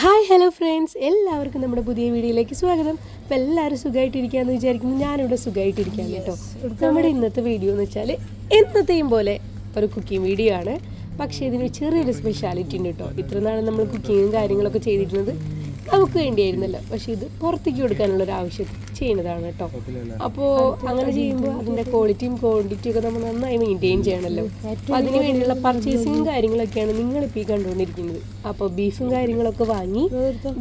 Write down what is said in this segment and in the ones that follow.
Hi hello friends എല്ലാവർക്കും നമ്മുടെ പുതിയ വീഡിയോയിലേക്ക് സ്വാഗതം. അപ്പോൾ എല്ലാവരും സുഖമായിട്ടിരിക്കുകയെന്ന് വിചാരിക്കുന്നു. ഞാനിവിടെ സുഖമായിട്ടിരിക്കാൻ കേട്ടോ. നമ്മുടെ ഇന്നത്തെ വീഡിയോ എന്ന് വെച്ചാൽ എന്നത്തെയും പോലെ ഒരു കുക്കിംഗ് വീഡിയോ ആണ്. പക്ഷേ ഇതിന് ചെറിയൊരു സ്പെഷ്യാലിറ്റി ഉണ്ട് കേട്ടോ. ഇത്ര നാളും നമ്മൾ കുക്കിങ്ങും കാര്യങ്ങളൊക്കെ ചെയ്തിരുന്നത്. നമുക്ക് വേണ്ടിയായിരുന്നല്ലോ. പക്ഷെ ഇത് പുറത്തേക്ക് കൊടുക്കാനുള്ള ഒരു ആവശ്യം ചെയ്യുന്നതാണ് കേട്ടോ. അപ്പോ അങ്ങനെ ചെയ്യുമ്പോൾ അതിന്റെ ക്വാളിറ്റിയും ക്വാണ്ടിറ്റിയും ഒക്കെ നമ്മൾ നന്നായി മെയിന്റെയിൻ ചെയ്യണമല്ലോ. അപ്പോൾ അതിന് വേണ്ടിയുള്ള പർച്ചേസിങ്ങും കാര്യങ്ങളൊക്കെയാണ് നിങ്ങളിപ്പോൾ ഈ കണ്ടുകൊണ്ടിരിക്കുന്നത് അപ്പോൾ ബീഫും കാര്യങ്ങളൊക്കെ വാങ്ങി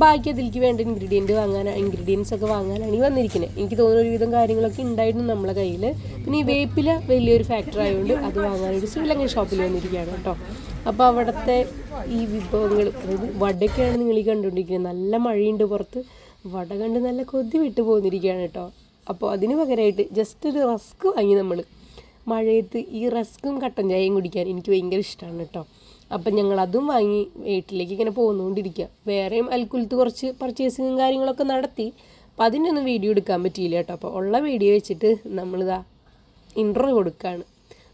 ബാക്കി അതിലേക്ക് വേണ്ട ഇൻഗ്രീഡിയന്റ് വാങ്ങാൻ ഇൻഗ്രീഡിയൻസ് ഒക്കെ വാങ്ങാനാണ് ഈ വന്നിരിക്കുന്നത്. എനിക്ക് തോന്നുന്ന ഒരുവിധം കാര്യങ്ങളൊക്കെ ഉണ്ടായിരുന്നു നമ്മളെ കയ്യിൽ പിന്നെ ഈ വേപ്പില വലിയൊരു ഫാക്ടർ ആയതുകൊണ്ട് അത് വാങ്ങാനൊരു ശ്രീലങ്കൻ ഷോപ്പിൽ വന്നിരിക്കുകയാണ് കേട്ടോ അപ്പോൾ അവിടുത്തെ ഈ വിഭവങ്ങൾ അതായത് വടയൊക്കെയാണ് നിങ്ങൾ ഈ കണ്ടുകൊണ്ടിരിക്കുന്നത്. നല്ല മഴയുണ്ട് പുറത്ത്. വട കണ്ട് നല്ല കൊതി വിട്ട് പോന്നിരിക്കുകയാണ് കേട്ടോ അപ്പോൾ അതിന് പകരമായിട്ട് ജസ്റ്റ് ഒരു റസ്ക് വാങ്ങി നമ്മൾ മഴയത്ത് ഈ റസ്ക്കും കട്ടൻ ചായയും കുടിക്കാൻ എനിക്ക് ഭയങ്കര ഇഷ്ടമാണ് കേട്ടോ അപ്പം ഞങ്ങൾ അതും വാങ്ങി വീട്ടിലേക്ക് ഇങ്ങനെ പോന്നുകൊണ്ടിരിക്കുക. വേറെയും അൽക്കുലത്ത് കുറച്ച് പർച്ചേസിങ്ങും കാര്യങ്ങളൊക്കെ നടത്തി. അപ്പം അതിനൊന്നും വീഡിയോ എടുക്കാൻ പറ്റിയില്ല കേട്ടോ അപ്പോൾ ഉള്ള വീഡിയോ വെച്ചിട്ട് നമ്മളിതാ ഇൻട്രോ കൊടുക്കുകയാണ്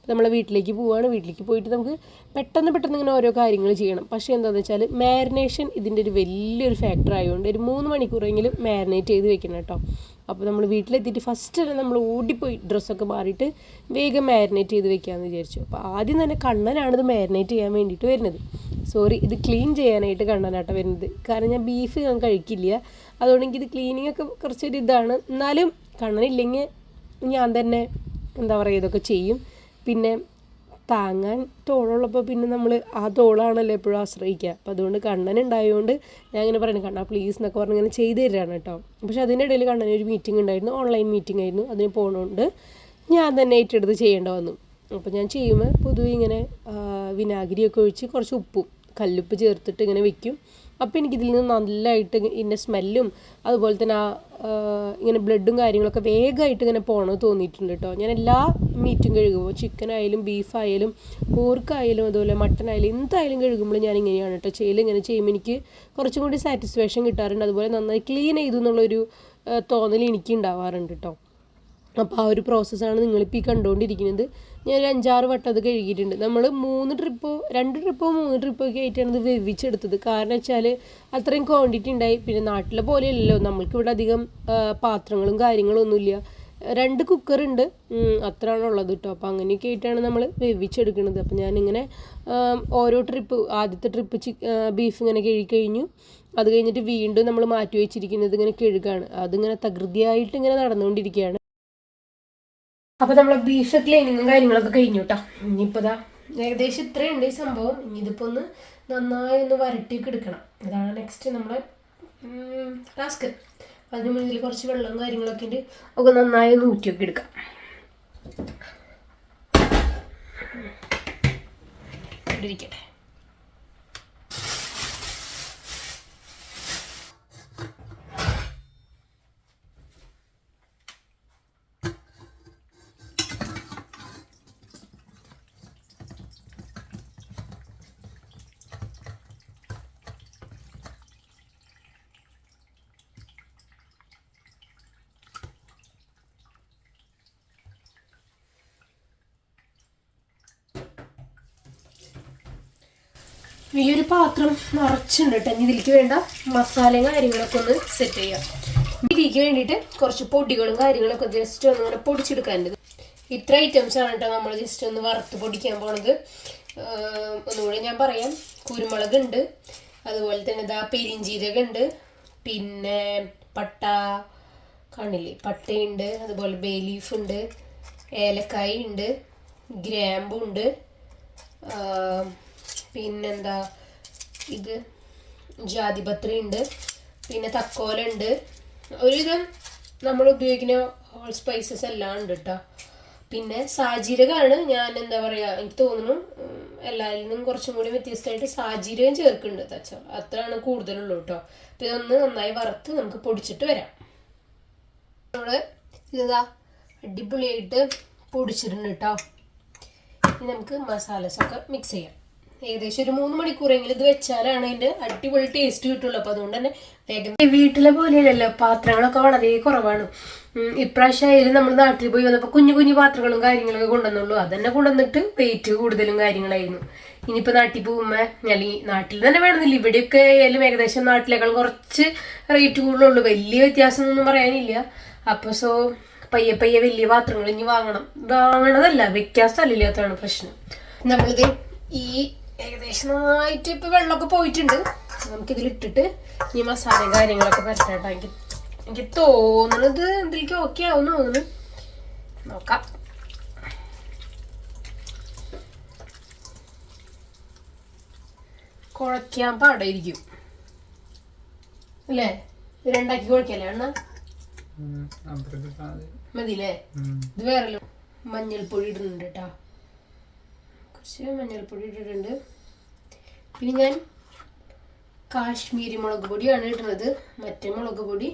നമ്മളെ വീട്ടിലേക്ക് പോവുകയാണ് വീട്ടിലേക്ക് പോയിട്ട് നമുക്ക് പെട്ടെന്ന് പെട്ടെന്ന് ഇങ്ങനെ ഓരോ കാര്യങ്ങൾ ചെയ്യണം. പക്ഷേ എന്താണെന്ന് വെച്ചാൽ മാരിനേഷൻ ഇതിന്റെ ഒരു വലിയൊരു ഫാക്ടർ ആയതുകൊണ്ട് ഒരു മൂന്ന് മണിക്കൂറെങ്കിലും മാരിനേറ്റ് ചെയ്ത് വെക്കണം കേട്ടോ അപ്പോൾ നമ്മൾ വീട്ടിലെത്തിയിട്ട് ഫസ്റ്റ് തന്നെ നമ്മൾ ഓടിപ്പോയി ഡ്രസ്സൊക്കെ മാറിയിട്ട് വേഗം മാരിനേറ്റ് ചെയ്ത് വെക്കാമെന്ന് വിചാരിച്ചു. അപ്പോൾ ആദ്യം തന്നെ കണ്ണനാണ് ഇത് മാരിനേറ്റ് ചെയ്യാൻ വേണ്ടിയിട്ട് വരുന്നത്. സോറി ഇത് ക്ലീൻ ചെയ്യാനായിട്ട് കണ്ണനാട്ടോ വരുന്നത്. കാരണം ഞാൻ ബീഫ് ഞാൻ കഴിക്കില്ല. അതുകൊണ്ട് എനിക്കിത് ക്ലീനിങ് ഒക്കെ കുറച്ചൊരു ഇതാണ്. എന്നാലും കണ്ണനില്ലെങ്കിൽ ഞാൻ തന്നെ എന്താ പറയുക ഇതൊക്കെ ചെയ്യും. പിന്നെ താങ്ങാൻ തോളുള്ളപ്പോൾ പിന്നെ നമ്മൾ ആ തോളാണല്ലോ എപ്പോഴും ആശ്രയിക്കുക. അപ്പോൾ അതുകൊണ്ട് കണ്ണൻ ഉണ്ടായതുകൊണ്ട് ഞാൻ ഇങ്ങനെ പറയുന്നത് കണ്ണാ പ്ലീസ് എന്നൊക്കെ പറഞ്ഞ് ഇങ്ങനെ ചെയ്തു തരാണ് കേട്ടോ. പക്ഷെ അതിന്റെ ഇടയിൽ കണ്ണന് ഒരു മീറ്റിംഗ് ഉണ്ടായിരുന്നു ഓൺലൈൻ മീറ്റിംഗ് ആയിരുന്നു. അതിന് പോകണോണ്ട് ഞാൻ തന്നെ ഏറ്റെടുത്ത് ചെയ്യേണ്ട വന്നു. അപ്പോൾ ഞാൻ ചെയ്യുമ്പോൾ പൊതുവെ ഇങ്ങനെ വിനാഗിരിയൊക്കെ ഒഴിച്ച് കുറച്ച് ഉപ്പും കല്ലുപ്പ് ചേർത്തിട്ട് ഇങ്ങനെ വെക്കും. അപ്പോൾ എനിക്കിതിൽ നിന്ന് നല്ലതായിട്ട് ഇതിന്റെ സ്മെല്ലും അതുപോലെ തന്നെ ആ ഇങ്ങനെ ബ്ലഡും കാര്യങ്ങളൊക്കെ വേഗമായിട്ട് ഇങ്ങനെ പോകണമെന്ന് തോന്നിയിട്ടുണ്ട് കേട്ടോ ഞാൻ എല്ലാ മീറ്റും കഴുകുമ്പോൾ ചിക്കൻ ആയാലും ബീഫായാലും പോർക്കായാലും അതുപോലെ മട്ടൻ ആയാലും എന്തായാലും കഴുകുമ്പോൾ ഞാൻ ഇങ്ങനെയാണ് കേട്ടോ ചെയ്യൽ ഇങ്ങനെ ചെയ്യുമ്പോൾ എനിക്ക് കുറച്ചും കൂടി സാറ്റിസ്ഫാക്ഷൻ കിട്ടാറുണ്ട്. അതുപോലെ നന്നായി ക്ലീൻ ചെയ്തു എന്നുള്ളൊരു തോന്നൽ എനിക്ക് ഉണ്ടാവാറുണ്ട് കേട്ടോ അപ്പോൾ ആ ഒരു പ്രോസസ്സാണ് നിങ്ങളിപ്പോൾ ഈ കണ്ടുകൊണ്ടിരിക്കുന്നത് ഞാൻ ഒരു അഞ്ചാറ് വട്ടം അത് കഴുകിയിട്ടുണ്ട്. നമ്മൾ മൂന്ന് ട്രിപ്പോ രണ്ട് ട്രിപ്പോ മൂന്ന് ട്രിപ്പോ ഒക്കെ ആയിട്ടാണ് ഇത് വേവിച്ചെടുത്തത്. കാരണം വെച്ചാൽ അത്രയും ക്വാണ്ടിറ്റി ഉണ്ടായി. പിന്നെ നാട്ടിലെ പോലെയല്ലല്ലോ. നമ്മൾക്കിവിടെ അധികം പാത്രങ്ങളും കാര്യങ്ങളും ഒന്നുമില്ല. രണ്ട് കുക്കറുണ്ട് അത്രയാണ് ഉള്ളത് കേട്ടോ അപ്പോൾ അങ്ങനെയൊക്കെ ആയിട്ടാണ് നമ്മൾ വേവിച്ചെടുക്കുന്നത് അപ്പോൾ ഞാനിങ്ങനെ ഓരോ ട്രിപ്പ് ആദ്യത്തെ ട്രിപ്പ് ചി ബീഫ് ഇങ്ങനെ കഴുകി കഴിഞ്ഞു. അത് കഴിഞ്ഞിട്ട് വീണ്ടും നമ്മൾ മാറ്റി വെച്ചിരിക്കുന്നത് ഇങ്ങനെ കഴുകാണ്. അതിങ്ങനെ തകൃതിയായിട്ട് ഇങ്ങനെ നടന്നുകൊണ്ടിരിക്കുകയാണ്. അപ്പൊ നമ്മളെ ബീഫ് ക്ലീനിങ്ങും കാര്യങ്ങളൊക്കെ കഴിഞ്ഞു കേട്ടോ ഇനിയിപ്പോ ഇതാ ഏകദേശം ഇത്രയുണ്ട് ഈ സംഭവം. ഇനി ഇതിപ്പോ ഒന്ന് നന്നായി ഒന്ന് വരട്ടിയൊക്കെ എടുക്കണം. അതാണ് നെക്സ്റ്റ് നമ്മളെ ടാസ്ക് അതിന് മുന്നിൽ കുറച്ച് വെള്ളവും കാര്യങ്ങളൊക്കെ ഉണ്ട്. ഒക്കെ നന്നായി ഒന്ന് ഊറ്റിയൊക്കെ എടുക്കാം. ഇവിടെ ഇരിക്കട്ടെ ഒരു പാത്രം നിറച്ചുണ്ട് കേട്ടോ. ഇതിലേക്ക് വേണ്ട മസാലയും കാര്യങ്ങളൊക്കെ ഒന്ന് സെറ്റ് ചെയ്യാം. ഇതിലേക്ക് വേണ്ടിയിട്ട് കുറച്ച് പൊടികളും കാര്യങ്ങളൊക്കെ ജസ്റ്റ് ഒന്ന് ഇങ്ങനെ പൊടിച്ചെടുക്കാനുണ്ട്. ഇത്ര ഐറ്റംസ് ആണ് കേട്ടോ നമ്മൾ ജസ്റ്റ് ഒന്ന് വറുത്ത് പൊടിക്കാൻ പോണത്. ഒന്നുകൂടെ ഞാൻ പറയാം. കുരുമുളക് ഉണ്ട് അതുപോലെ തന്നെ ഇതാ പെരിഞ്ചീരകം ഉണ്ട് പിന്നെ പട്ട കാണില്ലേ? പട്ടയുണ്ട്. അതുപോലെ ബേ ലീഫ് ഉണ്ട്. ഏലക്കായ ഉണ്ട് ഗ്രാമ്പുണ്ട് പിന്നെന്താ? ഇത് ജാതിപത്രി ഉണ്ട് പിന്നെ തക്കോല ഉണ്ട്. ഒരുവിധം നമ്മൾ ഉപയോഗിക്കുന്ന ഹോൾ സ്പൈസസ് എല്ലാം ഉണ്ട് കേട്ടോ പിന്നെ സാജീരകമാണ് ഞാൻ എന്താ പറയുക എനിക്ക് തോന്നുന്നു എല്ലാവരിൽ നിന്നും കുറച്ചും കൂടി വ്യത്യസ്തമായിട്ട് സാജീരകം ചേർക്കുന്നുണ്ട് തച്ച അത്രയാണ് കൂടുതലുള്ളൂ കേട്ടോ അപ്പം ഇതൊന്ന് നന്നായി വറുത്ത് നമുക്ക് പൊടിച്ചിട്ട് വരാം. നമ്മൾ ഇതാ അടിപൊളിയായിട്ട് പൊടിച്ചിട്ടുണ്ട് കേട്ടോ ഇനി നമുക്ക് മസാലസൊക്കെ മിക്സ് ചെയ്യാം. ഏകദേശം ഒരു മൂന്ന് മണിക്കൂറെങ്കിലും ഇത് വെച്ചാലാണ് അതിന്റെ അടിപൊളി ടേസ്റ്റ് കിട്ടുള്ളൂ. അപ്പൊ അതുകൊണ്ട് തന്നെ വേഗം വീട്ടിലെ പോലെയല്ലല്ലോ പാത്രങ്ങളൊക്കെ വളരെ കുറവാണ്. ഇപ്രാവശ്യം ആയാലും നമ്മൾ നാട്ടിൽ പോയി വന്നപ്പോൾ കുഞ്ഞു കുഞ്ഞു പാത്രങ്ങളും കാര്യങ്ങളൊക്കെ കൊണ്ടുവന്നുള്ളൂ. അതന്നെ കൊണ്ടുവന്നിട്ട് വെയിറ്റ് കൂടുതലും കാര്യങ്ങളായിരുന്നു. ഇനിയിപ്പോൾ നാട്ടിൽ പോകുമ്പോൾ അല്ലെങ്കിൽ നാട്ടിൽ തന്നെ വേണമെന്നില്ല. ഇവിടെയൊക്കെ ആയാലും ഏകദേശം നാട്ടിലേക്കാൾ കുറച്ച് റേറ്റ് കൂടുതലുള്ളൂ. വലിയ വ്യത്യാസം ഒന്നും പറയാനില്ല. അപ്പൊ സോ പയ്യെ പയ്യെ വലിയ പാത്രങ്ങൾ ഇനി വാങ്ങണം. വാങ്ങണതല്ല വെക്കാൻ സ്ഥലമില്ലാത്തതാണ് പ്രശ്നം. നമ്മളിത് ഈ ഏകദേശം നന്നായിട്ട് ഇപ്പൊ വെള്ളമൊക്കെ പോയിട്ടുണ്ട്. നമുക്കിതിൽ ഇട്ടിട്ട് ഈ മസാലയും കാര്യങ്ങളൊക്കെ പറ്റാട്ടോ എനിക്ക് എനിക്ക് തോന്നുന്നത് എന്തെങ്കിലും ഓക്കെ ആവുമെന്ന് തോന്നുന്നു നോക്കാം. കുഴയ്ക്കാൻ പാടായിരിക്കും. അല്ലേ? രണ്ടാക്കി കുഴക്കല്ലേ അണ്ണ മതിയില്ലേ? ഇത് വേറെ മഞ്ഞൾപ്പൊടി ഇടുന്നുണ്ട് കേട്ടോ. കുറച്ച് മഞ്ഞൾപ്പൊടി ഇട്ടിട്ടുണ്ട്. പിന്നെ ഞാൻ കാശ്മീരി മുളക് പൊടിയാണ് ഇടുന്നത്. മറ്റേ മുളക് പൊടി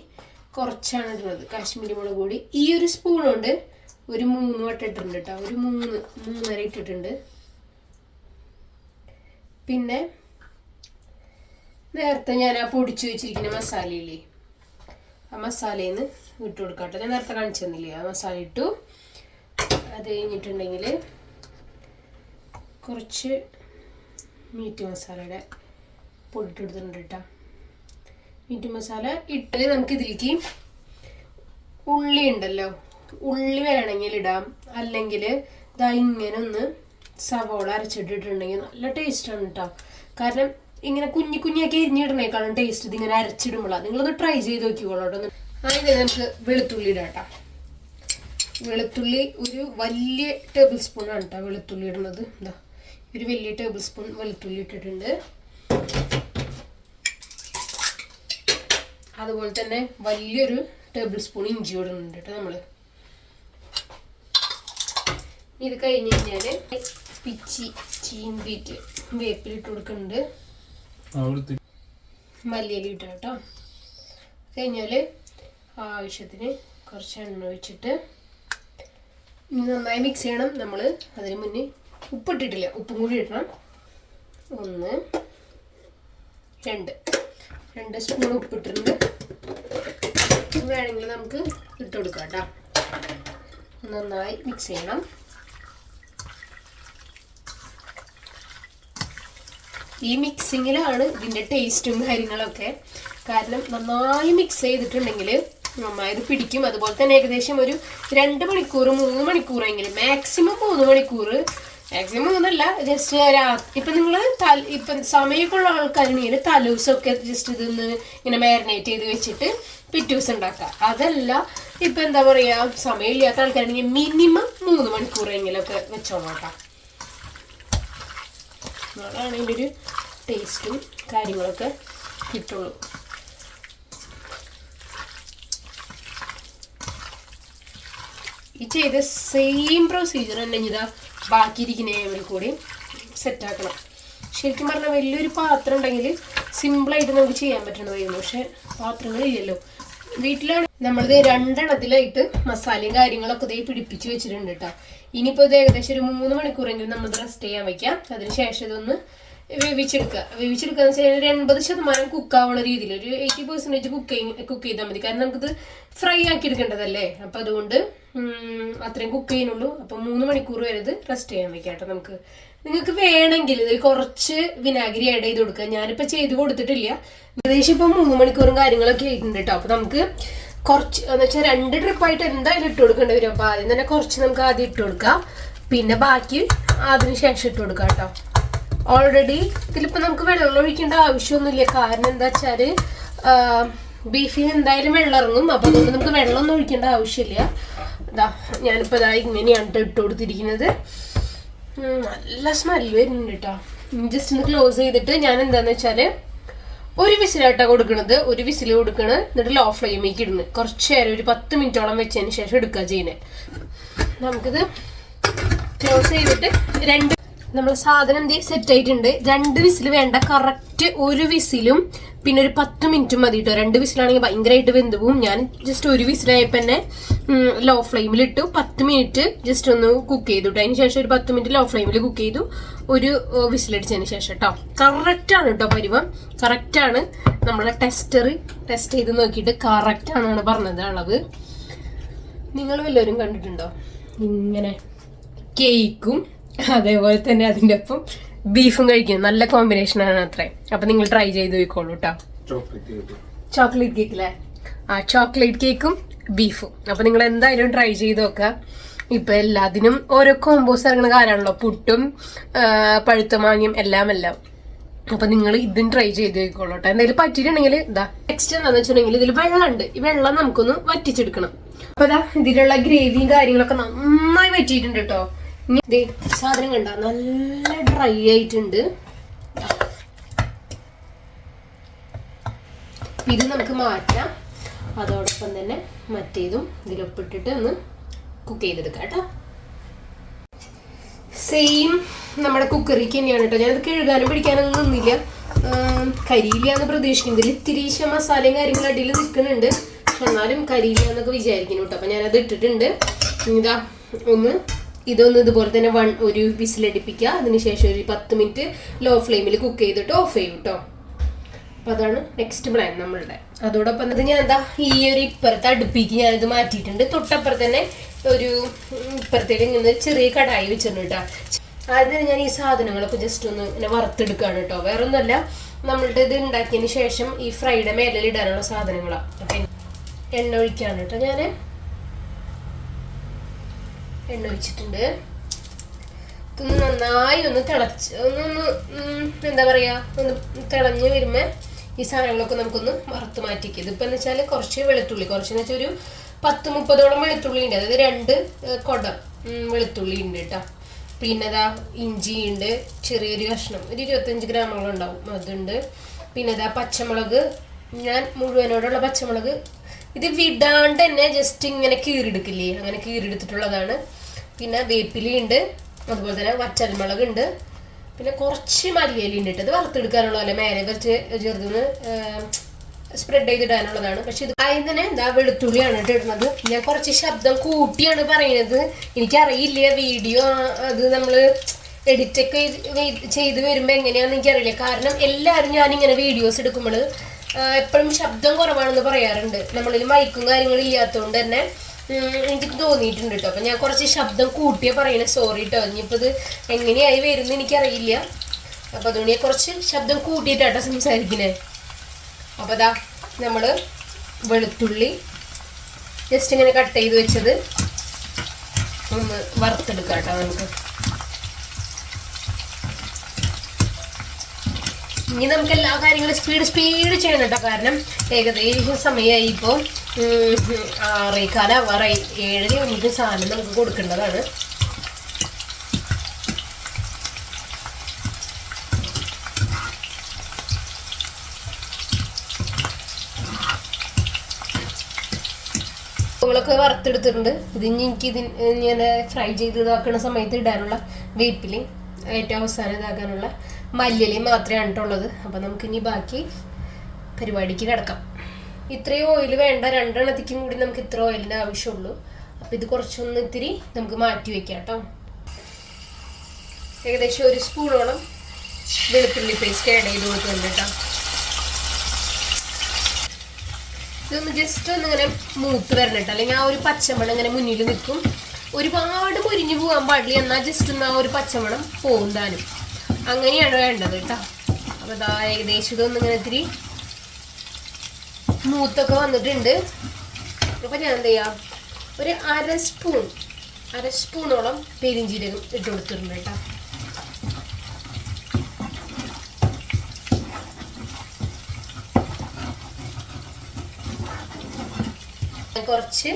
കുറച്ചാണ് ഇടുന്നത്. കാശ്മീരി മുളക് പൊടി. ഈ ഒരു സ്പൂൺ ഒരു മൂന്ന് വട്ടം ഇട്ടിട്ടുണ്ട് കേട്ടോ. ഒരു മൂന്ന് മൂന്നര ഇട്ടിട്ടുണ്ട്. പിന്നെ നേരത്തെ ഞാൻ ആ പൊടിച്ചു വെച്ചിരിക്കുന്ന മസാലയില്ലേ ആ മസാലയിൽ നിന്ന് ഇട്ട് കൊടുക്കാം കേട്ടോ. ഞാൻ നേരത്തെ കാണിച്ചു തന്നില്ലേ? ആ മസാല ഇട്ടു. അത് കഴിഞ്ഞിട്ടുണ്ടെങ്കിൽ കുറച്ച് മീറ്റ് മസാലയുടെ പൊടി കേട്ടോ. മീറ്റ് മസാല ഇട്ടാൽ നമുക്ക് ഇതിലേക്ക് ഉള്ളി ഉണ്ടല്ലോ. ഉള്ളി വേണമെങ്കിൽ ഇടാം. അല്ലെങ്കിൽ ഇതാ ഇങ്ങനെ ഒന്ന് സവോള അരച്ചിട്ടിട്ടുണ്ടെങ്കിൽ നല്ല ടേസ്റ്റാണ് കേട്ടോ. കാരണം ഇങ്ങനെ കുഞ്ഞി കുഞ്ഞാക്കി എരിഞ്ഞിടണേക്കാളും ടേസ്റ്റ് ഇത് ഇങ്ങനെ അരച്ചിടുമ്പോഴാണ് നിങ്ങളൊന്ന് ട്രൈ ചെയ്ത് നോക്കിക്കോളൂ കേട്ടോ. അതിന് നമുക്ക് വെളുത്തുള്ളി ഇടാം കേട്ടോ. വെളുത്തുള്ളി ഒരു വലിയ ടേബിൾ സ്പൂൺ ആണ് കേട്ടോ വെളുത്തുള്ളി ഇടുന്നത്. എന്താ ഒരു വലിയ ടേബിൾ സ്പൂൺ വെളുത്തുള്ളി ഇട്ടിട്ടുണ്ട്. അതുപോലെ തന്നെ വലിയൊരു ടേബിൾ സ്പൂൺ ഇഞ്ചി ഇടുന്നുണ്ട് കേട്ടോ നമ്മൾ. ഇത് കഴിഞ്ഞ് കഴിഞ്ഞാൽ പിച്ചി ചീന്തിയിട്ട് വേപ്പിലിട്ട് കൊടുക്കുന്നുണ്ട്. മല്ലിയില ഇട്ട കേട്ടോ. കഴിഞ്ഞാൽ ആവശ്യത്തിന് കുറച്ച് എണ്ണ ഒഴിച്ചിട്ട് ഇനി നന്നായി മിക്സ് ചെയ്യണം നമ്മൾ അതിന് മുന്നേ ഉപ്പിട്ടിട്ടില്ല. ഉപ്പും കൂടി ഇടണം. ഒന്ന് രണ്ട്. രണ്ട് സ്പൂൺ ഉപ്പിട്ടിട്ടുണ്ട്. വേണമെങ്കിൽ നമുക്ക് ഇട്ട് കൊടുക്കാം കേട്ടോ. നന്നായി മിക്സ് ചെയ്യണം. ഈ മിക്സിങ്ങിലാണ് ഇതിന്റെ ടേസ്റ്റും കാര്യങ്ങളൊക്കെ. കാരണം നന്നായി മിക്സ് ചെയ്തിട്ടുണ്ടെങ്കിൽ നന്നായത് പിടിക്കും. അതുപോലെ തന്നെ ഏകദേശം ഒരു രണ്ട് മണിക്കൂർ മൂന്ന് മണിക്കൂറെങ്കിലും മാക്സിമം മൂന്ന് മണിക്കൂർ മാക്സിമം ഒന്നല്ല ജസ്റ്റ് ഇപ്പൊ നിങ്ങൾ ഇപ്പം സമയമൊക്കെ ഉള്ള ആൾക്കാരുണ്ടെങ്കിൽ തലൂസൊക്കെ ജസ്റ്റ് ഇതൊന്ന് ഇങ്ങനെ മാരിനേറ്റ് ചെയ്ത് വെച്ചിട്ട് പിറ്റൂസ് ഉണ്ടാക്കുക. അതല്ല ഇപ്പൊ എന്താ പറയാ സമയമില്ലാത്ത ആൾക്കാരുണ്ടെങ്കിൽ മിനിമം മൂന്ന് മണിക്കൂറെങ്കിലൊക്കെ വെച്ചോളാം അതാണ് ഇതിന്റെ ഒരു ടേസ്റ്റും കാര്യങ്ങളൊക്കെ കിട്ടുള്ളൂ. ഈ ചെയ്ത സെയിം പ്രൊസീജിയർ തന്നെ ഇതാ ബാക്കിയിരിക്കുന്ന കൂടി സെറ്റാക്കണം ശരിക്കും പറഞ്ഞാൽ വലിയൊരു പാത്രം ഉണ്ടെങ്കിൽ സിമ്പിളായിട്ട് നമുക്ക് ചെയ്യാൻ പറ്റണതായിരുന്നു പക്ഷെ പാത്രങ്ങളില്ലല്ലോ. വീട്ടിലാണ് നമ്മളിത് രണ്ടെണ്ണത്തിലായിട്ട് മസാലയും കാര്യങ്ങളൊക്കെ ഇതേ പിടിപ്പിച്ച് വെച്ചിട്ടുണ്ട് കേട്ടോ ഇനിയിപ്പോൾ ഇത് ഏകദേശം ഒരു മൂന്ന് മണിക്കൂറെങ്കിലും നമ്മൾ റെസ്റ്റ് ചെയ്യാൻ വയ്ക്കാം അതിനുശേഷം ഇതൊന്ന് വേവിച്ചെടുക്കുക. വേവിച്ചെടുക്കുക എന്ന് വെച്ചാൽ ഒരു എൺപത് ശതമാനം കുക്കാവുള്ള രീതിയിൽ ഒരു എയ്റ്റി പെർസെന്റേജ് കുക്ക് കുക്ക് ചെയ്താൽ മതി. കാരണം നമുക്കിത് ഫ്രൈ ആക്കി എടുക്കേണ്ടതല്ലേ? അപ്പം അതുകൊണ്ട് അത്രയും കുക്ക് ചെയ്യുന്നുള്ളൂ. അപ്പം മൂന്ന് മണിക്കൂർ വരെ ഇത് റെസ്റ്റ് ചെയ്യാൻ വയ്ക്കാം കേട്ടോ നമുക്ക്. നിങ്ങൾക്ക് വേണമെങ്കിൽ ഇതിൽ കുറച്ച് വിനാഗിരി ആഡ് ചെയ്ത് കൊടുക്കുക. ഞാനിപ്പോൾ ചെയ്ത് കൊടുത്തിട്ടില്ല. ഏകദേശം ഇപ്പം മൂന്ന് മണിക്കൂറും കാര്യങ്ങളൊക്കെ ആയിട്ടുണ്ട് കേട്ടോ. അപ്പം നമുക്ക് കുറച്ച് എന്ന് വെച്ചാൽ രണ്ട് ട്രിപ്പായിട്ട് എന്തായാലും ഇട്ട് കൊടുക്കേണ്ടി വരും. അപ്പോൾ ആദ്യം തന്നെ കുറച്ച് നമുക്ക് ആദ്യം ഇട്ട് കൊടുക്കാം. പിന്നെ ബാക്കി അതിന് ശേഷം ഇട്ട് കൊടുക്കാം കേട്ടോ. ഓൾറെഡി ഇതിലിപ്പോൾ നമുക്ക് വെള്ളം ഒഴിക്കേണ്ട ആവശ്യമൊന്നുമില്ല. കാരണം എന്താ വെച്ചാൽ ബീഫിന് എന്തായാലും വെള്ളം ഇറങ്ങും. അപ്പോൾ അതുകൊണ്ട് നമുക്ക് വെള്ളമൊന്നും ഒഴിക്കേണ്ട ആവശ്യമില്ല. ഇതാ ഞാനിപ്പോൾ ഇതാ ഇങ്ങനെയാണ് ട്ടോ ഇട്ട് കൊടുത്തിരിക്കുന്നത്. നല്ല സ്മെല്ല് വരുന്നുണ്ട് കേട്ടോ ജസ്റ്റ് ഒന്ന് ക്ലോസ് ചെയ്തിട്ട് ഞാൻ എന്താന്ന് വെച്ചാൽ ഒരു വിസിലായിട്ടാണ് കൊടുക്കുന്നത് ഒരു വിസിൽ കൊടുക്കണത് എന്നിട്ട് ലോ ഫ്ലെയിമേക്ക് ഇടുന്നത്. കുറച്ച് നേരം ഒരു പത്ത് മിനിറ്റോളം വെച്ചതിന് ശേഷം എടുക്കുക ചെയ്യുന്നത്. നമുക്കിത് ക്ലോസ് ചെയ്തിട്ട് രണ്ട് നമ്മൾ സാധനം ദേ സെറ്റ് ആയിട്ടുണ്ട്. രണ്ട് വിസിൽ വേണ്ട. കറക്റ്റ് ഒരു വിസിലും പിന്നെ ഒരു പത്ത് മിനിറ്റും മതി കേട്ടോ രണ്ട് വിസിലാണെങ്കിൽ ഭയങ്കരമായിട്ട് വെന്ത് പോവും. ഞാൻ ജസ്റ്റ് ഒരു വിസിലായപ്പോൾ തന്നെ ലോ ഫ്ലെയിമിലിട്ടു പത്ത് മിനിറ്റ് ജസ്റ്റ് ഒന്ന് കുക്ക് ചെയ്തു കേട്ടോ അതിന് ശേഷം ഒരു പത്ത് മിനിറ്റ് ലോ ഫ്ലെയിമിൽ കുക്ക് ചെയ്തു. ഒരു വിസിലടിച്ചതിന് ശേഷം കേട്ടോ കറക്റ്റാണ് കേട്ടോ പരുവം. കറക്റ്റാണ് നമ്മളെ ടെസ്റ്റർ ടെസ്റ്റ് ചെയ്ത് നോക്കിയിട്ട് കറക്റ്റാണ് പറഞ്ഞത് അളവ്. നിങ്ങൾ വല്ലവരും കണ്ടിട്ടുണ്ടോ? ഇങ്ങനെ. കേക്കും. അതേപോലെ തന്നെ അതിന്റെ ഒപ്പം ബീഫും കഴിക്കും. നല്ല കോമ്പിനേഷൻ ആണ് അത്രേ. അപ്പൊ നിങ്ങൾ ട്രൈ ചെയ്ത് പോയിക്കോളൂ കേട്ടോ ചോക്ലേറ്റ് കേക്ക് ചോക്ലേറ്റ് കേക്ക് അല്ലേ ആ ചോക്ലേറ്റ് കേക്കും ബീഫും അപ്പൊ നിങ്ങൾ എന്തായാലും ട്രൈ ചെയ്ത് നോക്കുക. ഇപ്പൊ എല്ലാത്തിനും ഓരോ കോമ്പോസ് ഇറങ്ങുന്ന കാലാണല്ലോ പുട്ടും പഴുത്ത മാങ്ങയും എല്ലാം എല്ലാം. അപ്പൊ നിങ്ങൾ ഇതും ട്രൈ ചെയ്ത് നോക്കോളൂ കേട്ടോ എന്തെങ്കിലും പറ്റിയിട്ടുണ്ടെങ്കിൽ ഇതാ നെക്സ്റ്റ് എന്താന്ന് വെച്ചിട്ടുണ്ടെങ്കിൽ ഇതിൽ വെള്ളമുണ്ട്. ഈ വെള്ളം നമുക്കൊന്ന് വറ്റിച്ചെടുക്കണം. അപ്പൊ ഇതാ ഇതിലുള്ള ഗ്രേവിയും കാര്യങ്ങളൊക്കെ നന്നായി വറ്റിയിട്ടുണ്ട് കേട്ടോ സാധനം കണ്ട? നല്ല ഡ്രൈ ആയിട്ടുണ്ട്. ഇത് നമുക്ക് മാറ്റാം. അതോടൊപ്പം തന്നെ മറ്റേതും ഇതിലൊപ്പിട്ടിട്ട് ഒന്ന് കുക്ക് ചെയ്തെടുക്കാം കേട്ടോ. സെയിം നമ്മുടെ കുക്കറിക്ക് തന്നെയാണ് കേട്ടോ. ഞാനത് കഴുകാനും പിടിക്കാനൊന്നും നിന്നില്ല. ആം, കരിയില്ല എന്ന് പ്രതീക്ഷിക്കുന്നു ഇതിൽ ഇത്തിരീശ മസാലയും കാര്യങ്ങളും അടിയിൽ നിൽക്കുന്നുണ്ട്. പക്ഷെ എന്നാലും കരിയില്ല എന്നൊക്കെ വിചാരിക്കുന്നു കേട്ടോ. അപ്പം ഞാനത് ഇട്ടിട്ടുണ്ട്. ഇതാ ഒന്ന് ഇതൊന്ന് ഇതുപോലെ തന്നെ വൺ ഒരു വിസിലടിപ്പിക്കുക അതിനുശേഷം ഒരു പത്ത് മിനിറ്റ് ലോ ഫ്ലെയിമിൽ കുക്ക് ചെയ്തിട്ട് ഓഫ് ചെയ്യും കേട്ടോ അപ്പൊ അതാണ് നെക്സ്റ്റ് പ്ലാൻ നമ്മളുടെ. അതോടൊപ്പം ഇത് ഞാൻ എന്താ ഈ ഒരു ഇപ്പുറത്തെ അടുപ്പിക്ക് ഇത് മാറ്റിയിട്ടുണ്ട്. തൊട്ടപ്പുറത്ത് തന്നെ ഒരു ഇപ്പുറത്തേക്ക് ഇങ്ങനെ ചെറിയ കടായി വെച്ചിട്ടുണ്ട് കേട്ടോ ആദ്യം ഞാൻ ഈ സാധനങ്ങളൊക്കെ ജസ്റ്റ് ഒന്ന് ഇങ്ങനെ വറുത്തെടുക്കുകയാണ് കേട്ടോ വേറെ ഒന്നുമല്ല നമ്മളുടെ ഇത് ഉണ്ടാക്കിയതിന് ശേഷം ഈ ഫ്രൈഡേ മേലിൽ ഇടാനുള്ള സാധനങ്ങളാണ് എണ്ണ ഒഴിക്കാണ് കേട്ടോ ഞാൻ എണ്ണ ഒഴിച്ചിട്ടുണ്ട്. ഇതൊന്ന് നന്നായി ഒന്ന് തിളച്ച് ഒന്ന് ഒന്ന് എന്താ പറയാ ഒന്ന് തിളഞ്ഞ് വരുമ്പോ ഈ സാധനങ്ങളൊക്കെ നമുക്കൊന്ന് വറുത്ത് മാറ്റിക്കുക ഇതിപ്പോ എന്ന് വെച്ചാൽ കുറച്ച് വെളുത്തുള്ളി കുറച്ചെന്ന് വെച്ചാൽ ഒരു പത്ത് മുപ്പതോളം വെളുത്തുള്ളി ഉണ്ട്. അതായത് രണ്ട് കൊടം വെളുത്തുള്ളി ഉണ്ട് കേട്ടോ പിന്നെ ഇതാ ഇഞ്ചി ഉണ്ട് ചെറിയൊരു കഷ്ണം. ഒരു ഇരുപത്തഞ്ച് ഗ്രാമങ്ങൾ ഉണ്ടാവും. അതുണ്ട്. പിന്നെ ഇതാ പച്ചമുളക് ഞാൻ മുഴുവനോടുള്ള പച്ചമുളക് ഇത് വിടാണ്ട് തന്നെ ജസ്റ്റ് ഇങ്ങനെ കീറിയെടുക്കില്ലേ? അങ്ങനെ കീറിയെടുത്തിട്ടുള്ളതാണ്. പിന്നെ വേപ്പിലി ഉണ്ട് അതുപോലെ തന്നെ വറ്റൽമുളക് ഉണ്ട് പിന്നെ കുറച്ച് മല്ലിയില ഉണ്ട് ഇത് വറുത്തെടുക്കാനുള്ളതല്ല മേലെ കുറച്ച് ചെറുതൊന്ന് സ്പ്രെഡ് ചെയ്തിടാനുള്ളതാണ്. പക്ഷെ ഇത് അതിന് തന്നെ എന്താ വെളുത്തുള്ളിയാണ് ഇട്ടിടുന്നത് ഞാൻ കുറച്ച് ശബ്ദം കൂട്ടിയാണ് പറയുന്നത്. എനിക്കറിയില്ല വീഡിയോ അത് നമ്മൾ എഡിറ്റൊക്കെ ചെയ്ത് വരുമ്പോൾ എങ്ങനെയാണെന്ന് എനിക്കറിയില്ല. കാരണം എല്ലാവരും ഞാനിങ്ങനെ വീഡിയോസ് എടുക്കുമ്പോൾ എപ്പോഴും ശബ്ദം കുറവാണെന്ന് പറയാറുണ്ട്. നമ്മളിൽ മൈക്കും കാര്യങ്ങളും ഇല്ലാത്തതുകൊണ്ട് തന്നെ. എനിക്ക് തോന്നിയിട്ടുണ്ട് കേട്ടോ അപ്പം ഞാൻ കുറച്ച് ശബ്ദം കൂട്ടിയേ പറയണേ. സോറി കേട്ടോ ഇനിയിപ്പോൾ ഇത് എങ്ങനെയായി വരുന്ന എനിക്കറിയില്ല. അപ്പം അതുകൊണ്ട് കുറച്ച് ശബ്ദം കൂട്ടിയിട്ടാട്ടോ സംസാരിക്കണേ. അപ്പോൾ അതാ നമ്മൾ വെളുത്തുള്ളി ജസ്റ്റ് ഇങ്ങനെ കട്ട് ചെയ്ത് വെച്ചത് ഒന്ന് വറുത്തെടുക്കാം കേട്ടോ നമുക്ക്. ഇനി നമുക്ക് എല്ലാ കാര്യങ്ങളും സ്പീഡ് സ്പീഡ് ചെയ്യണം കേട്ടോ കാരണം ഏകദേശം സമയമായി ഇപ്പോൾ ആറേക്കാല ആവാറായി ഏഴര ഒമ്പത് സാധനം നമുക്ക് കൊടുക്കേണ്ടതാണ്. ൊക്കെ വറുത്തെടുത്തിട്ടുണ്ട്. ഇത് ഇനി എനിക്ക് ഇതിന് ഞാൻ ഫ്രൈ ചെയ്ത് ഇതാക്കുന്ന സമയത്ത് ഇടാനുള്ള വേപ്പിലി ഏറ്റവും അവസാനം ഇതാക്കാനുള്ള മല്ലിലയും മാത്രമേ ഉള്ളത് അപ്പം നമുക്കിനി ബാക്കി പരിപാടിക്ക് കിടക്കാം. ഇത്രയും ഓയിൽ വേണ്ട രണ്ടെണ്ണത്തിക്കും കൂടി നമുക്ക് ഇത്ര ഓയിലിന്റെ ആവശ്യമുള്ളൂ. അപ്പം ഇത് കുറച്ചൊന്ന് ഇത്തിരി നമുക്ക് മാറ്റി വെക്കാം കേട്ടോ. ഏകദേശം ഒരു സ്പൂണോളം വെളുത്തുള്ളി പേസ്റ്റ് ആഡ് ചെയ്ത് കൊടുക്കുന്നുണ്ട് കേട്ടോ. ഇതൊന്ന് ജസ്റ്റ് ഒന്ന് ഇങ്ങനെ മൂത്ത് വരണം കേട്ടോ. അല്ലെങ്കിൽ ആ ഒരു പച്ചമണം ഇങ്ങനെ മുന്നിൽ നിൽക്കും. ഒരുപാട് മുരിഞ്ഞു പോകാൻ പാടില്ല. എന്നാൽ ജസ്റ്റ് ഒന്ന് ആ ഒരു പച്ചമണം പോകും അങ്ങനെയാണ് വേണ്ടത് കേട്ടോ. അപ്പോൾ ഇതാ ഏകദേശം ഇതൊന്നും ഇങ്ങനെ ഇത്തിരി മൂത്തൊക്കെ വന്നിട്ടുണ്ട്. അപ്പോൾ ഞാൻ എന്ത് ചെയ്യാം? ഒരു അര സ്പൂൺ അര സ്പൂണോളം പെരിഞ്ചീരകം ഇട്ട് കൊടുത്തിട്ടുണ്ട് കേട്ടോ. കുറച്ച്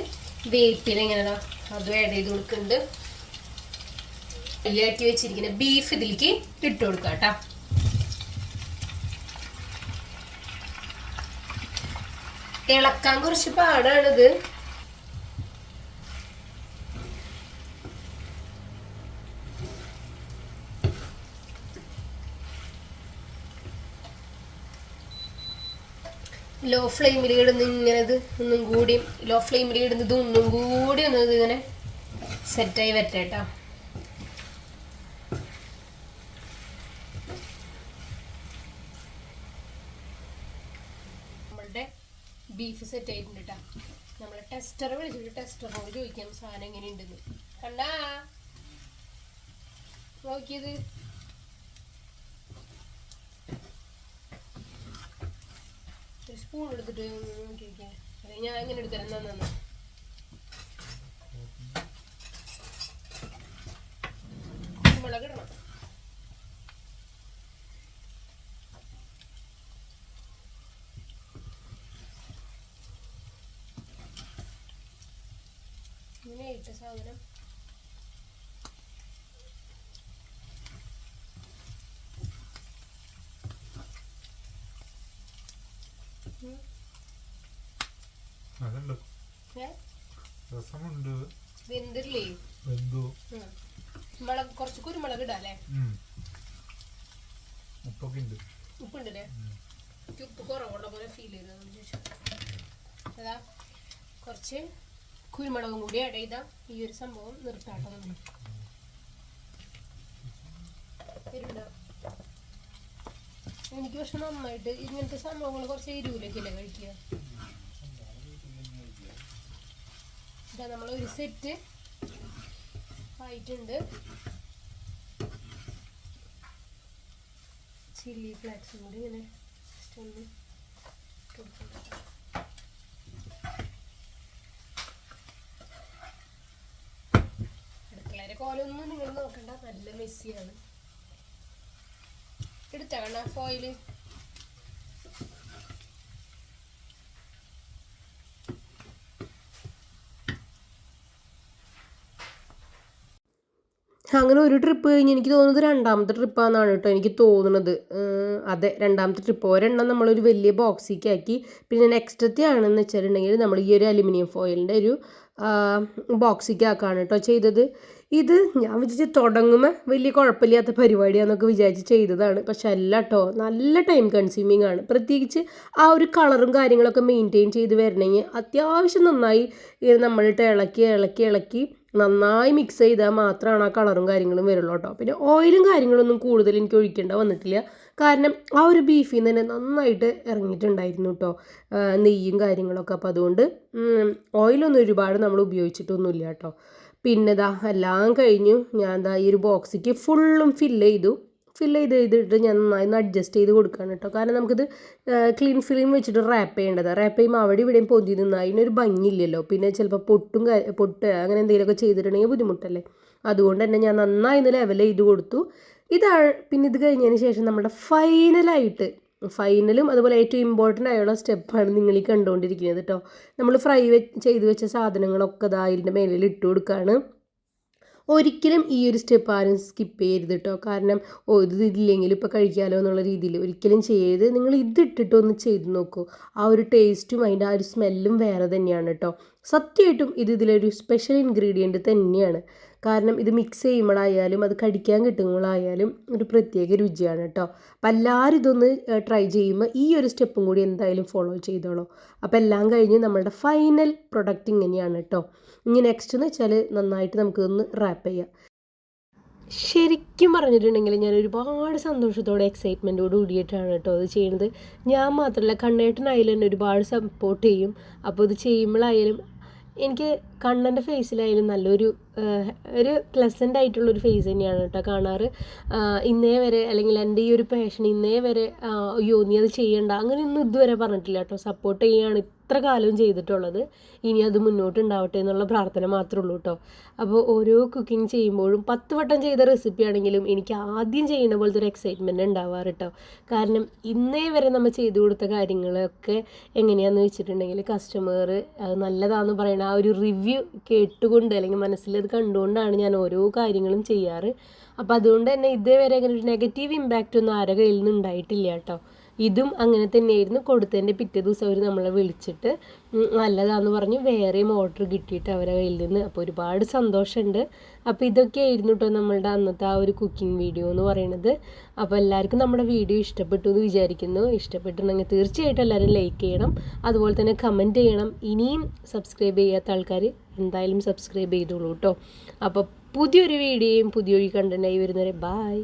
വേപ്പില ഇങ്ങനെ അതും ആഡ് ചെയ്ത് കൊടുക്കുന്നുണ്ട്. വലിയാക്കി വെച്ചിരിക്കുന്ന ബീഫ് ഇതിലേക്ക് ഇട്ട് കൊടുക്കാം കേട്ടോ. ഇളക്കാൻ കുറച്ച് പാടാണിത്. ലോ ഫ്ലെയിമിൽ ഇടുന്ന ഇങ്ങനെ ഇത് ഒന്നും കൂടി ലോ ഫ്ലെയിമിൽ ഇടുന്നത് ഒന്നും കൂടി ഒന്നും ഇങ്ങനെ സെറ്റായി വരട്ടെ കേട്ടോ ബീഫ് സെറ്റ് ആയിട്ടുണ്ട് കേട്ടോ നമ്മൾ ടെസ്റ്റർ വിളിച്ചിട്ട് ടെസ്റ്ററിനോട് ചോദിക്കാം സാധനം എങ്ങനെയുണ്ടെന്ന്. കണ്ടാ? നോക്കിയത്. ഒരു സ്പൂൺ എടുത്തിട്ട് നോക്കി നോക്കിയാൽ ഞാൻ എങ്ങനെ എടുത്തരാം? സാധനം അതുണ്ട് രസമുണ്ട്. വെന്തില്ലേ? വെന്തു. മുളക് കുറച്ച് കുരുമുളക് ഇടാല്ലേ. ഉപ്പൊക്കെ ഉണ്ട്. ഉപ്പുണ്ടല്ലേ? എനിക്ക് ഉപ്പ് കുറവുള്ള പോലെ ഫീൽ ചെയ്തു അതുകൊണ്ട് അതാ. കുറച്ച് കുരുമുളകും കൂടി ആഡ് ചെയ്താൽ ഈ ഒരു സംഭവം നിർത്താട്ടോ നമ്മൾ? എനിക്ക് പക്ഷെ നന്നായിട്ട് ഇങ്ങനത്തെ സംഭവങ്ങൾ കുറച്ച് എരിവിലേക്കല്ലേ കഴിക്കുക? ഇതാ നമ്മൾ ഒരു സെറ്റ് ആയിട്ടുണ്ട്. ചില്ലി ഫ്ലാക്സും കൂടി ഇങ്ങനെ just ഒന്ന് കോലൊന്നും നിങ്ങൾ നോക്കണ്ട. നല്ല മെസ്സിയാണ്. എടുത്താ കണ്ണ ഫോയിൽ അങ്ങനെ ഒരു ട്രിപ്പ് കഴിഞ്ഞ് എനിക്ക് തോന്നുന്നത് രണ്ടാമത്തെ ട്രിപ്പാണെന്നാണ് കേട്ടോ എനിക്ക് തോന്നുന്നത്. അതെ രണ്ടാമത്തെ ട്രിപ്പ് ഒരെണ്ണം നമ്മളൊരു വലിയ ബോക്സിലേക്ക് ആക്കി. പിന്നെ നെക്സ്റ്റത്തെ ആണെന്ന് വെച്ചിട്ടുണ്ടെങ്കിൽ നമ്മൾ ഈ ഒരു അലുമിനിയം ഫോയിലിന്റെ ഒരു ബോക്സിലേക്ക് ആക്കാണ് കേട്ടോ ചെയ്തത്. ഇത് ഞാൻ വിചാരിച്ച് തുടങ്ങുമ്പോൾ വലിയ കുഴപ്പമില്ലാത്ത പരിപാടിയാണെന്നൊക്കെ വിചാരിച്ച് ചെയ്തതാണ്. പക്ഷെ അല്ല കേട്ടോ നല്ല ടൈം കൺസ്യൂമിങ് ആണ്. പ്രത്യേകിച്ച് ആ ഒരു കളറും കാര്യങ്ങളൊക്കെ മെയിന്റെയിൻ ചെയ്ത് വരണമെങ്കിൽ അത്യാവശ്യം നന്നായി നമ്മളിട്ട് ഇളക്കി ഇളക്കി ഇളക്കി നന്നായി മിക്സ് ചെയ്താൽ മാത്രമാണ് ആ കളറും കാര്യങ്ങളും വരുള്ളൂ കേട്ടോ പിന്നെ ഓയിലും കാര്യങ്ങളൊന്നും കൂടുതൽ എനിക്ക് ഒഴിക്കേണ്ട വന്നിട്ടില്ല. കാരണം ആ ഒരു ബീഫിൽ നിന്ന് തന്നെ നന്നായിട്ട് ഇറങ്ങിയിട്ടുണ്ടായിരുന്നു കേട്ടോ നെയ്യും കാര്യങ്ങളൊക്കെ. അപ്പോൾ അതുകൊണ്ട് ഓയിലൊന്നും ഒരുപാട് നമ്മൾ ഉപയോഗിച്ചിട്ടൊന്നുമില്ല കേട്ടോ പിന്നെ ദാ എല്ലാം കഴിഞ്ഞു. ഞാൻ ദാ ഈ ഒരു ബോക്സിക്ക് ഫുള്ളും ഫില്ല് ചെയ്തു. ഫില്ല് ചെയ്ത് ചെയ്തിട്ട് ഞാൻ നന്നായി അഡ്ജസ്റ്റ് ചെയ്ത് കൊടുക്കുകയാണ് കേട്ടോ കാരണം നമുക്കിത് ക്ലീൻ ഫിലിം വെച്ചിട്ട് റാപ്പ് ചെയ്യേണ്ടത്. റാപ്പ് ചെയ്യുമ്പോൾ അവിടെ ഇവിടെയും പൊന്തി നിന്ന് അതിനൊരു ഭംഗിയില്ലല്ലോ. പിന്നെ ചിലപ്പോൾ പൊട്ടും പൊട്ട് അങ്ങനെ എന്തെങ്കിലുമൊക്കെ ചെയ്തിട്ടുണ്ടെങ്കിൽ ബുദ്ധിമുട്ടല്ലേ. അതുകൊണ്ട് തന്നെ ഞാൻ നന്നായി ഇന്ന് ലെവൽ ചെയ്ത് കൊടുത്തു. ഇതാ പിന്നെ ഇത് കഴിഞ്ഞതിന് ശേഷം നമ്മുടെ ഫൈനലായിട്ട് ഫൈനലും അതുപോലെ ഏറ്റവും ഇമ്പോർട്ടന്റ് ആയുള്ള സ്റ്റെപ്പാണ് നിങ്ങൾ ഈ കണ്ടുകൊണ്ടിരിക്കുന്നത് കേട്ടോ നമ്മൾ ഫ്രൈ വെ ചെയ്ത് വെച്ച സാധനങ്ങളൊക്കെ ഇതാ ഇതിന്റെ മേലിൽ ഇട്ട് കൊടുക്കുകയാണ് ഒരിക്കലും ഈ ഒരു സ്റ്റെപ്പ് ആരും സ്കിപ്പ് ചെയ്യരുത് കേട്ടോ കാരണം ഓ ഇത് ഇല്ലെങ്കിൽ ഇപ്പോൾ കഴിക്കാമല്ലോ എന്നുള്ള രീതിയിൽ ഒരിക്കലും ചെയ്യരുത്. നിങ്ങൾ ഇതിട്ടിട്ട് ഒന്ന് ചെയ്ത് നോക്കൂ. ആ ഒരു ടേസ്റ്റും അതിന്റെ ആ ഒരു സ്മെല്ലും വേറെ തന്നെയാണ് കേട്ടോ സത്യമായിട്ടും ഇത് ഇതിലൊരു സ്പെഷ്യൽ ഇൻഗ്രീഡിയന്റ് തന്നെയാണ്. കാരണം ഇത് മിക്സ് ചെയ്യുമ്പോഴായാലും അത് കടിക്കാൻ കിട്ടുമ്പോഴായാലും ഒരു പ്രത്യേക രുചിയാണ് കേട്ടോ അപ്പം എല്ലാവരും ഇതൊന്ന് ട്രൈ ചെയ്യുമ്പോൾ ഈ ഒരു സ്റ്റെപ്പും കൂടി എന്തായാലും ഫോളോ ചെയ്തോളൂ. അപ്പോൾ എല്ലാം കഴിഞ്ഞ് നമ്മളുടെ ഫൈനൽ പ്രൊഡക്റ്റ് ഇങ്ങനെയാണ് കേട്ടോ ഇനി നെക്സ്റ്റ് എന്ന് വെച്ചാൽ നന്നായിട്ട് നമുക്കിതൊന്ന് റാപ്പ് ചെയ്യാം. ശരിക്കും പറഞ്ഞിട്ടുണ്ടെങ്കിൽ ഞാൻ ഒരുപാട് സന്തോഷത്തോടെ എക്സൈറ്റ്മെന്റോട് കൂടിയിട്ടാണ് കേട്ടോ അത് ചെയ്യുന്നത്. ഞാൻ മാത്രമല്ല കണ്ണേട്ടനായാലും എന്നെ ഒരുപാട് സപ്പോർട്ട് ചെയ്യും. അപ്പോൾ ഇത് ചെയ്യുമ്പോഴായാലും എനിക്ക് കണ്ണന്റെ ഫേസിലായാലും നല്ലൊരു ഒരു പ്ലസന്റ് ആയിട്ടുള്ളൊരു ഫേസ് തന്നെയാണ് കേട്ടോ കാണാറ്. ഇന്നേ വരെ അല്ലെങ്കിൽ എന്റെ ഈ ഒരു പാഷൻ ഇന്നേ വരെ അയ്യോ നീ അത് ചെയ്യണ്ട അങ്ങനെയൊന്നും ഇതുവരെ പറഞ്ഞിട്ടില്ല കേട്ടോ. സപ്പോർട്ട് ചെയ്യുകയാണ് ഇത്ര കാലവും ചെയ്തിട്ടുള്ളത്. ഇനി അത് മുന്നോട്ട് ഉണ്ടാവട്ടെ എന്നുള്ള പ്രാർത്ഥന മാത്രമേ ഉള്ളൂ കേട്ടോ അപ്പോൾ ഓരോ കുക്കിംഗ് ചെയ്യുമ്പോഴും പത്ത് വട്ടം ചെയ്ത റെസിപ്പി ആണെങ്കിലും എനിക്ക് ആദ്യം ചെയ്യുന്ന പോലത്തെ ഒരു എക്സൈറ്റ്മെന്റ് ഉണ്ടാവാറ് കേട്ടോ കാരണം ഇന്നേ വരെ നമ്മൾ ചെയ്തു കൊടുത്ത കാര്യങ്ങളൊക്കെ എങ്ങനെയാണെന്ന് വെച്ചിട്ടുണ്ടെങ്കിൽ കസ്റ്റമർ നല്ലതാണെന്ന് പറയുന്ന ആ ഒരു റിവ്യൂ കേട്ടുകൊണ്ട് അല്ലെങ്കിൽ മനസ്സിലത് കണ്ടുകൊണ്ടാണ് ഞാൻ ഓരോ കാര്യങ്ങളും ചെയ്യാറ്. അപ്പോൾ അതുകൊണ്ട് തന്നെ ഇതേവരെ അങ്ങനെ ഒരു നെഗറ്റീവ് ഇമ്പാക്റ്റ് ഒന്നും ആരുടെ കയ്യിൽ നിന്ന് ഉണ്ടായിട്ടില്ല കേട്ടോ ഇതും അങ്ങനെ തന്നെയായിരുന്നു. കൊടുത്തതിന്റെ പിറ്റേ ദിവസം അവർ നമ്മളെ വിളിച്ചിട്ട് നല്ലതാന്ന് പറഞ്ഞു. വേറെയും ഓർഡർ കിട്ടിയിട്ട് അവരെ കയ്യിൽ നിന്ന്. അപ്പോൾ ഒരുപാട് സന്തോഷമുണ്ട്. അപ്പോൾ ഇതൊക്കെ ആയിരുന്നു കേട്ടോ നമ്മളുടെ അന്നത്തെ ആ ഒരു കുക്കിംഗ് വീഡിയോ എന്ന് പറയുന്നത് അപ്പോൾ എല്ലാവർക്കും നമ്മുടെ വീഡിയോ ഇഷ്ടപ്പെട്ടു എന്ന് വിചാരിക്കുന്നു. ഇഷ്ടപ്പെട്ടിട്ടുണ്ടെങ്കിൽ തീർച്ചയായിട്ടും എല്ലാവരും ലൈക്ക് ചെയ്യണം. അതുപോലെ തന്നെ കമന്റ് ചെയ്യണം. ഇനിയും സബ്സ്ക്രൈബ് ചെയ്യാത്ത ആൾക്കാർ എന്തായാലും സബ്സ്ക്രൈബ് ചെയ്തോളൂ കേട്ടോ അപ്പോൾ പുതിയൊരു വീഡിയോയും പുതിയൊരു കണ്ടന്റായി വരുന്നവരെ ബായ്